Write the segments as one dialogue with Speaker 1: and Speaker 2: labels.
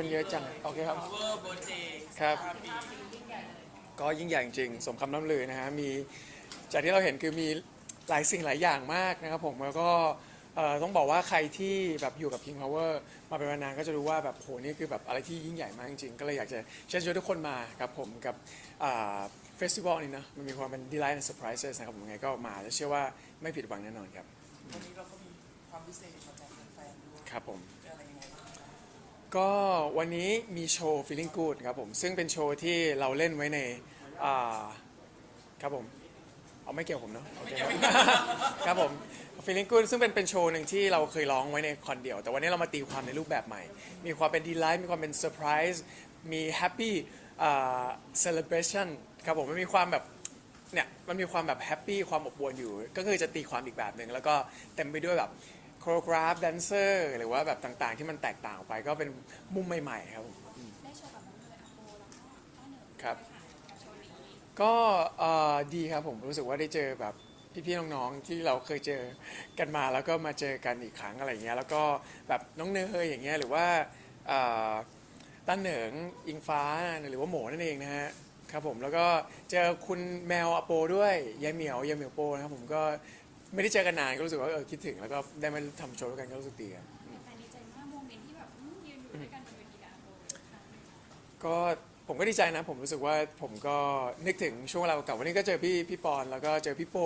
Speaker 1: คนเยอะจัง โอเคครับ
Speaker 2: เวอร์เบอร์เจ
Speaker 1: ครับ ก็ยิ่งใหญ่จริงๆสมคำน้ำลือนะฮะ มีจากที่เราเห็นคือมีหลายสิ่งหลายอย่างมากนะครับผมแล้วก็เอ่อต้องบอกว่าใครที่แบบอยู่กับ King Power มาเป็นนานก็จะรู้ว่าแบบโหนี่คือแบบอะไรที่ยิ่งใหญ่มากจริงๆ ก็เลยอยากจะเชิญชวนทุกคนมาครับผมกับเฟสติวัลนี้นะมันมีความเป็น delight and surprises นะครับผมยังไงก็มาและเชื่อว่าไม่ผิดหวังแน่นอนครับ
Speaker 2: วันนี้เราก็มีความพิเศษมาแจกแฟนๆด้วย
Speaker 1: ครับผม ก็วันนี้มีโชว์ feeling good ครับผม ซึ่งเป็นโชว์ที่เราเล่นไว้ในอ่าครับผม เอาไม่เกี่ยวผมเนาะโอเคครับครับผม feeling good ซึ่งเป็นเป็นโชว์หนึ่งที่เราเคยร้องไว้ในคอนเดียว แต่วันนี้เรามาตีความในรูปแบบใหม่ มีความเป็น delight มีความเป็น surprise มี happy อ่า celebration ครับผมมันมีความแบบเนี่ยมันมีความแบบแฮปปี้ความอบอวลอยู่ ก็คือจะตีความอีกแบบหนึ่งแล้วก็เต็มไปด้วยแบบ โคโรกราฟแดนเซอร์หรือว่าแบบต่างๆ ที่มันแตกต่างออกไปก็เป็นมุมใหม่ๆครับผม
Speaker 3: ได้โชว์กับน้องเนยอาโปแล้วก็ต้าเหนิง
Speaker 1: ครับ
Speaker 3: ด้วยค่ะกับโชว์นี้
Speaker 1: ก็เอ่อดีครับผมรู้สึกว่าได้เจอแบบพี่ๆน้องๆที่เราเคยเจอกันมาแล้วก็มาเจอกันอีกครั้งอะไรเงี้ยแล้วก็แบบน้องเนยอย่างเงี้ยหรือว่าเอ่อต้าเหนิงอิงฟ้าหรือว่าหมนั่นเองนะฮะครับผมแล้วก็เจอคุณแมวอโปด้วยยายเหมียวยายเหมียวโปนะครับผมก็ ไม่ได้เจอกันนานก็รู้สึกว่าเออคิดถึงแล้วก็ได้มาทำโชว์ด้วยกันก็รู้สึกดีครับ
Speaker 3: แฟนๆดีใจมากโมเมนต์ที่แบบอืมยืนอยู่ด้วยกันบนเวทีกับอาโปค่ะ
Speaker 1: ก็ผมก็ดีใจนะผมรู้สึกว่าผมก็นึกถึงช่วงเวลาเก่าๆวันนี้ก็เจอพี่พี่ปอนแล้วก็เจอพี่โป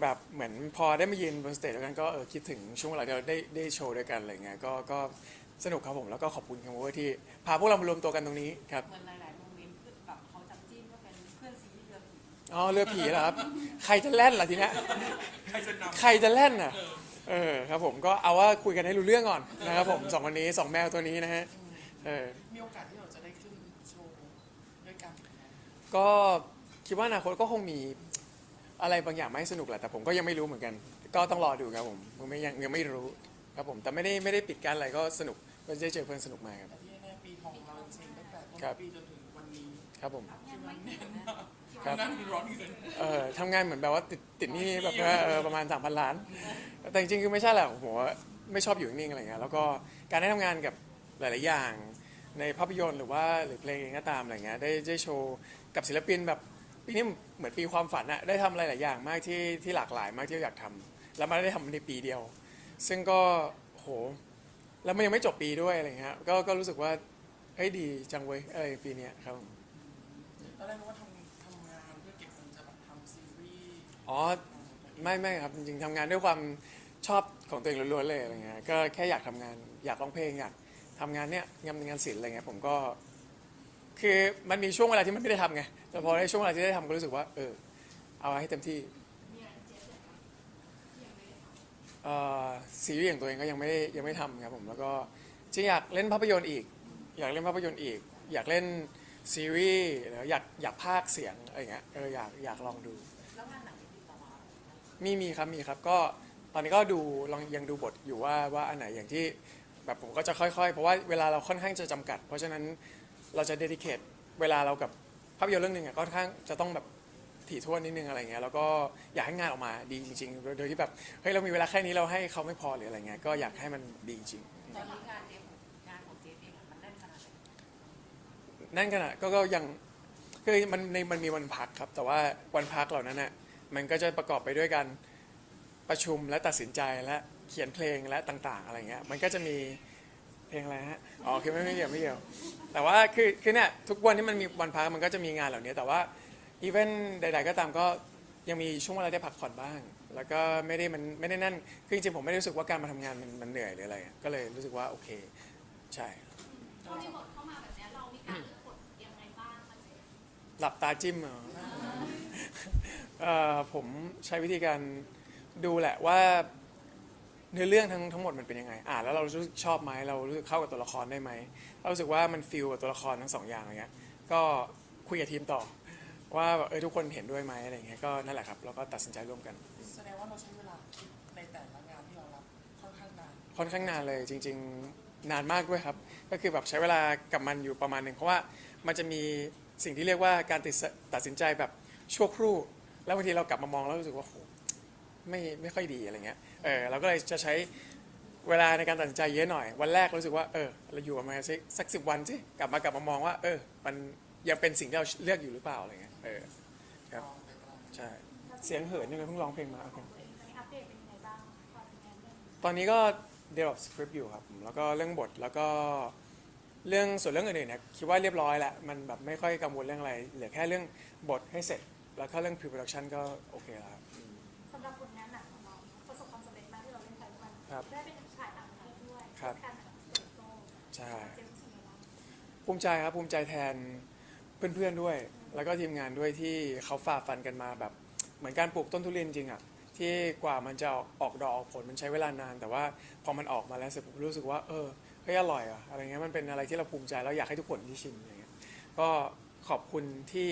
Speaker 1: แบบเหมือนพอได้มายืนบนสเตจด้วยกันก็เออคิดถึงช่วงเวลาที่เราได้ได้โชว์ด้วยกันอะไรเงี้ยก็ก็สนุกครับผมแล้วก็ขอบคุณคัมเวอร์ที่พาพวกเรามารวมตัวกันตรงนี้ครับ
Speaker 4: เหมือนหลาย อผี
Speaker 1: อ๋อเรือผีเหรอครับ ใครจะแล่นล่ะทีเนี้ย
Speaker 2: ใครจะน
Speaker 1: ใครจะแล่นน่ะ เออครับผมก็เอาว่าคุยกันให้รู้เรื่องก่อนนะครับผมสองคนนี้สองแมวตัวนี้นะฮะเออำ
Speaker 2: มีโอกาสที่เราจะได้ขึ้นโชว์ด้วยกันไหม
Speaker 1: ก็คิดว่าอนาคตก็คงมีอะไรบางอย่างไม่สนุกแหละแต่ผมก็ยังไม่รู้เหมือนกัน ก็ต้องรอดูครับผมผมไม่ยังยังไม่รู้ครับผมแต่ไม่ได้ไม่ได้ปิดกั้นอะไรก็สนุกก็ได้เจอเพื่อนสนุกมากครับ
Speaker 2: แต่ที่แน่ๆปีทองเราจริงๆตั้งแต่ต้น
Speaker 1: ครับ
Speaker 2: ปีจนถึงวันนี้
Speaker 1: ครับผม
Speaker 3: งานไม่ถึงนะ
Speaker 1: ครับ
Speaker 2: นั่งร้อนเงิน
Speaker 1: เออทำงานเหมือนแบบว่าติดติดหนี้แบบว่าเออประมาณ 3,000 ล้าน แต่จริงๆคือไม่ใช่แหละผมว่าไม่ชอบอยู่นิ่งๆอะไรเงี้ยแล้วก็การได้ทำงานกับหลาย ๆ อย่างในภาพยนตร์หรือว่าหรือเพลงเองก็ตามอะไรเงี้ยได้ได้โชว์กับศิลปินแบบปีนี้เหมือนปีความฝันอะได้ทำอะไรหลายอย่างมากที่ที่หลากหลายมากที่เราอยากทำแล้วมันได้ทำในปีเดียว ซึ่งก็โหแล้วมันยังไม่จบปีด้วยอะไรเงี้ยก็ก็รู้สึกว่าเฮ้ยดีจังเว้ยเอ้ยปีเนี้ยครับผม
Speaker 2: ตอนแรกนึกว่าทำทำงานเพื่อเก็บเงินจะแบบทำซีรีส์
Speaker 1: อ๋อไม่ไม่ครับจริงๆทำงานด้วยความชอบของตัวเองล้วนๆเลยอะไรเงี้ยก็แค่อยากทำงานอยากร้องเพลงอยากทำงานเนี้ยงานงานศิลป์อะไรเงี้ยผมก็ คือมันมีช่วงเวลาที่มันไม่ได้ทำไงแต่พอได้ช่วงเวลาที่ได้ทำก็รู้สึกว่า เออ เอาให้เต็มที่เอ่อซีรีส์อย่างตัวเองก็ยังไม่ได้ยังไม่ทำครับผมแล้วก็จริงอยากเล่นภาพยนตร์อีก อยากเล่นภาพยนตร์อีก อยากเล่นซีรีส์หรืออยากอยากพากย์เสียงอะไรเงี้ยเอออยากอยากลองดู
Speaker 4: แล้วงานหน
Speaker 1: มีมีครับมีครับก็ตอนนี้ก็ดูลองยังดูบทอยู่ว่าว่าอันไหนอย่างที่แบบผมก็จะค่อยๆ เพราะว่าเวลาเราค่อนข้างจะจำกัด เพราะฉะนั้นเราจะเดดิเคทเวลาเรากับภาพยนตร์เรื่องหนึ่งอะก็ค่อนข้างจะต้องแบบถี่ถ้วนนิดนึงอะไรเงี้ยแล้วก็อยากให้งานออกมาดีจริง ๆ โดยโดยที่แบบเฮ้ยเรามีเวลาแค่นี้เราให้เขาไม่พอหรืออะไรเงี้ยก็อยากให้มันดีจริง
Speaker 4: ตอนนี้งานเจฟงานของเจฟเองอะมันแน่นขนาดไหน
Speaker 1: นั่นขนาดก็ก็ยังคือมันในมันมีวันพักครับ แต่ว่าวันพักเหล่านั้นน่ะ มันก็จะประกอบไปด้วยการประชุมและตัดสินใจและเขียนเพลงและต่างๆ อะไรเงี้ยมันก็จะมีเพลงอะไรฮะอ๋อคือไม่ไม่เกี่ยวไม่เกี่ยวแต่ว่าคือคือเนี่ยทุกวันที่มันมีวันพักมันก็จะมีงานเหล่านี้แต่ว่าอีเวนต์ใด ๆ ก็ตามก็ยังมีช่วงเวลาได้พักผ่อนบ้าง แล้วก็ไม่ได้มันไม่ได้นั่นคือจริงๆผมไม่ได้รู้สึกว่าการมาทำงานมันมันเหนื่อยหรืออะไรอะก็เลยรู้สึกว่าโอเค ใช่
Speaker 3: พอมีบทเข้ามาแบบเนี้ยเรามีการเลือกบทยังไงบ้างคะเจ๊
Speaker 1: หลับตาจิ้มเหรอเอ่อผมใช้วิธีการดูแหละว่าเนื้อเรื่องทั้งทั้งหมดมันเป็นยังไง อ่านแล้วเรารู้สึกชอบไหมเรารู้สึกเข้ากับตัวละครได้ไหมเรารู้สึกว่ามันฟิลกับตัวละครทั้งสองอย่างอะไรเงี้ยก็คุยกับทีมต่อ ว่าแบบเออทุกคนเห็นด้วยไหมอะไรเงี้ยก็นั่นแหละครับเราก็ตัดสินใจร่วมกัน
Speaker 2: แสดงว่าเราใช้เวลาคิดในแต่ละงานที่เรารับค่อนข้างนาน
Speaker 1: ค่อนข้างนานเลยจริง ๆ นานมากด้วยครับ ก็คือแบบใช้เวลากับมันอยู่ประมาณหนึ่งเพราะว่ามันจะมี สิ่งที่เรียกว่าการตัดสตัดสินใจแบบชั่วครู่ แล้วบางทีเรากลับมามองแล้วรู้สึกว่าโหไม่ไม่ค่อยดีอะไรเงี้ยเออเราก็เลยจะใช้เวลาในการตัดสินใจเยอะหน่อย วันแรกรู้สึกว่าเออเราอยู่กับมันสักสักสิบวันสิกลับมากลับมามองว่า เออ มันยังเป็นสิ่งที่เราเลือกอยู่หรือเปล่าอะไรเงี้ยเออครับใช่เสียงเหินยังไงเพิ่งร้องเพลงมาโอเค
Speaker 3: อัปเดตเป็นยังไงบ้างความเป็นยังไงบ้าง
Speaker 1: ตอนนี้ก็ develop script อยู่ครับผมแล้วก็เรื่องบทแล้วก็ เรื่องส่วนเรื่องอื่นๆเนี่ยคิดว่าเรียบร้อยแล้วมันแบบไม่ค่อยกังวลเรื่องอะไร เหลือแค่เรื่องบทให้เสร็จ แล้วก็เรื่อง pre-production ก็โอเคแล้วครับอืม
Speaker 3: สำหรับผลงานหนังของเราประสบความสำเร็จมากที่เราเล่นไปมัน
Speaker 1: ครับ
Speaker 3: ได้เป็นฉายต่างประเทศด้วย
Speaker 1: ครับ
Speaker 3: การหนังเติบโต
Speaker 1: ใช่
Speaker 3: เจมส์รู้สึกยังไงบ้าง
Speaker 1: ภูมิใจครับภูมิใจแทนเพื่อนๆด้วย แล้วก็ทีมงานด้วยที่เขาฝ่าฟันกันมาแบบ เหมือนการปลูกต้นทุเรียนจริงอะที่กว่ามันจะออกออกดอกออกผลมันใช้เวลานาน แต่ว่าพอมันออกมาแล้วเสร็จผมรู้สึกว่า เออเฮ้ยอร่อยอะอะไรเงี้ยมันเป็นอะไรที่เราภูมิใจแล้วอยากให้ทุกคนที่ชิมอย่างเงี้ยก็ขอบคุณที่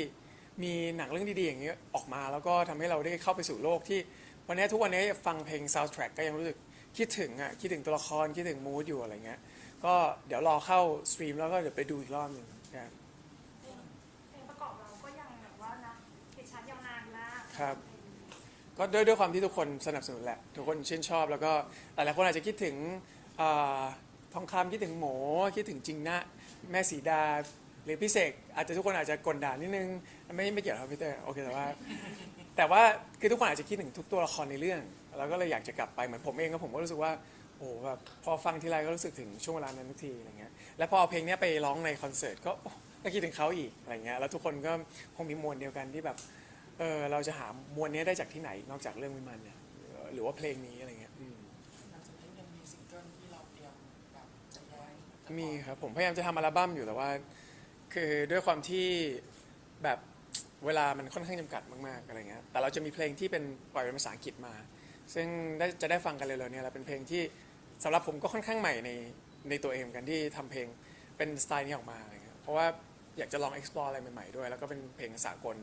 Speaker 1: มีหนังเรื่องดีๆอย่างเงี้ยออกมาแล้วก็ทำให้เราได้เข้าไปสู่โลกที่วันนี้ทุกวันนี้ฟังเพลง soundtrack ก็ยังรู้สึกคิดถึงอะคิดถึงตัวละครคิดถึงมูดอยู่อะไรเงี้ยก็เดี๋ยวรอเข้าสตรีมแล้วก็เดี๋ยวไปดูอีกรอบหนึ่งนะครับ
Speaker 3: เพลงประกอบเราก็ยังแบบว่านะติดชาร์ตยาวนานมาก
Speaker 1: ครับก็ด้วยด้วยความที่ทุกคนสนับสนุนแหละ ทุกคนชื่นชอบแล้วก็หลายๆคนอาจจะคิดถึง อาทองคำคิดถึงหมูคิดถึงจริงนะ แม่สีดา หรือพี่เสกอาจจะทุกคนอาจจะกลด่านิดนึง ไม่ไม่เกี่ยวครับพี่เตอร์โอเคแต่ว่า แต่ว่าคือทุกคนอาจจะคิดถึงทุกตัวละครในเรื่องแล้วก็เลยอยากจะกลับไปเหมือนผมเองก็ผมก็รู้สึกว่าโอ้โหแบบพอฟังทีไรก็รู้สึกถึงช่วงเวลานั้นทุกทีอะไรเงี้ยแล้วพอเอาเพลงนี้ไปร้องในคอนเสิร์ตก็ก็คิดถึงเขาอีกอะไรเงี้ยแล้วทุกคนก็คงมีมวลเดียวกันที่แบบเออเราจะหามวลนี้ได้จากที่ไหนนอกจากเรื่องวิมานเนี่ยหรือว่าเพลงนี้ มีครับผมพยายามจะทำอัลบั้มอยู่แต่ว่า คือด้วยความที่แบบเวลามันค่อนข้างจำกัดมากๆอะไรเงี้ยแต่เราจะมีเพลงที่เป็นปล่อยเป็นภาษาอังกฤษมา ซึ่งได้จะได้ฟังกันเร็วๆเนี้แล้วเป็นเพลงที่สำหรับผมก็ค่อนข้างใหม่ในในตัวเองเหมือนกันที่ทำเพลงเป็นสไตล์นี้ออกมาอะไรเงี้ยเพราะว่าอยากจะลอง explore อะไรใหม่ๆด้วย แล้วก็เป็นเพลงสากล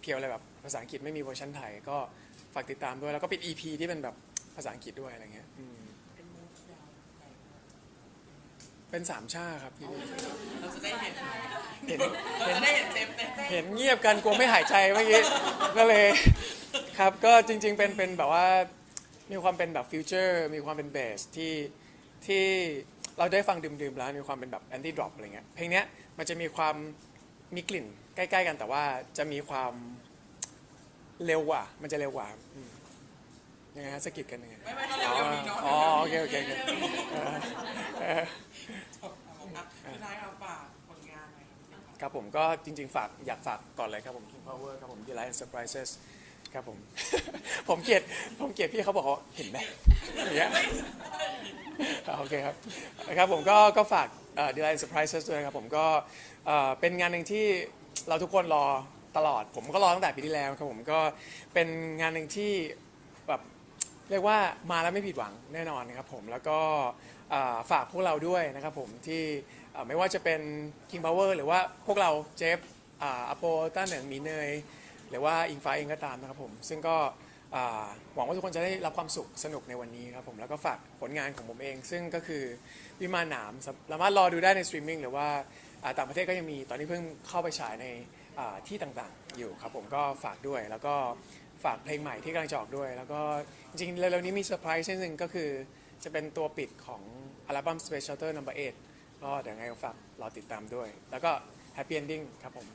Speaker 1: เพียวอะไรแบบภาษาอังกฤษไม่มีเวอร์ชันไทยก็ฝากติดตามด้วยแล้วก็เป็น EP ที่เป็นแบบภาษาอังกฤษด้วยอะไรเงี้ยอื
Speaker 2: มฟยาวไป
Speaker 1: เป็นสามชาครับพี่
Speaker 2: เราจะได้เห็น
Speaker 1: เห็น
Speaker 2: เรา
Speaker 1: เห็น
Speaker 2: จะได้เห็นเจมส์เต้น
Speaker 1: เห็นเงียบกันกลัวไม่หายใจเมื่อกี้ก็เลยครับก็จริง ๆ เป็นเป็นแบบว่ามีความเป็นแบบฟิวเจอร์มีความเป็นเบสที่ที่เราได้ฟังดื่มๆแล้วมีความเป็นแบบแอนตี้ดรอปอะไรเงี้ยเพลงเนี้ยมันจะมีความมีกลิ่นใกล้ ๆ กันแต่ว่าจะมีความเร็วกว่า มันจะเร็วกว่าอืม ยังไงฮะสะกิดกันยังไง
Speaker 2: ไม่ไม่ก็เร็วๆนี้เนาะ
Speaker 1: อ๋อโอเคโอเคโอเคเออเออ
Speaker 2: อะพี่นายเอาฝากผลงานหน่อยครับ
Speaker 1: ครับผมก็จริงๆ ฝากอยากฝากก่อนเลยครับผม King Power ครับผม Delight and Surprises ครับผม ผมเกลียดผมเกลียดพี่เขาบอกว่าเห็นไหมอย่างเงี้ยอ่าโอเคครับครับผมก็ก็ฝากเอ่อ Delight and Surprises ด้วยนะครับผมก็เอ่อเป็นงานหนึ่งที่เราทุกคนรอตลอด ผมก็รอตั้งแต่ปีที่แล้วครับผมก็เป็นงานหนึ่งที่แบบ เรียกว่ามาแล้วไม่ผิดหวังแน่นอนนะครับผมแล้วก็อ่าฝากพวกเราด้วยนะครับผมที่อ่าไม่ว่าจะเป็น King Power หรือว่าพวกเราเจฟอ่าอโปต้าเหนิงหมีเนย หรือว่าอิงฟ้าเองก็ตามนะครับผม ซึ่งก็อ่าหวังว่าทุกคนจะได้รับความสุขสนุกในวันนี้ครับผม แล้วก็ฝากผลงานของผมเอง ซึ่งก็คือวิมานหนามสามารถรอดูได้ในสตรีมมิ่งหรือว่าอ่าต่างประเทศก็ยังมีตอนนี้เพิ่งเข้าไปฉายในอ่าที่ต่างๆ อยู่ครับผมก็ฝากด้วยแล้วก็ ฝากเพลงใหม่ที่กำลังจะออกด้วย แล้วก็จริงๆเร็วๆนี้มีเซอร์ไพรส์หนึ่งก็คือ จะเป็นตัวปิดของอัลบั้ม Space Shelter No. 8ก็เดี๋ยวไงก็ฝากรอติดตามด้วย แล้วก็ Happy Ending ครับผม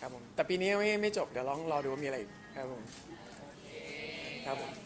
Speaker 1: ครับผมแต่ปีนี้ไม่ไม่จบเดี๋ยวลองรอดูว่ามีอะไรอีกครับผมครับผม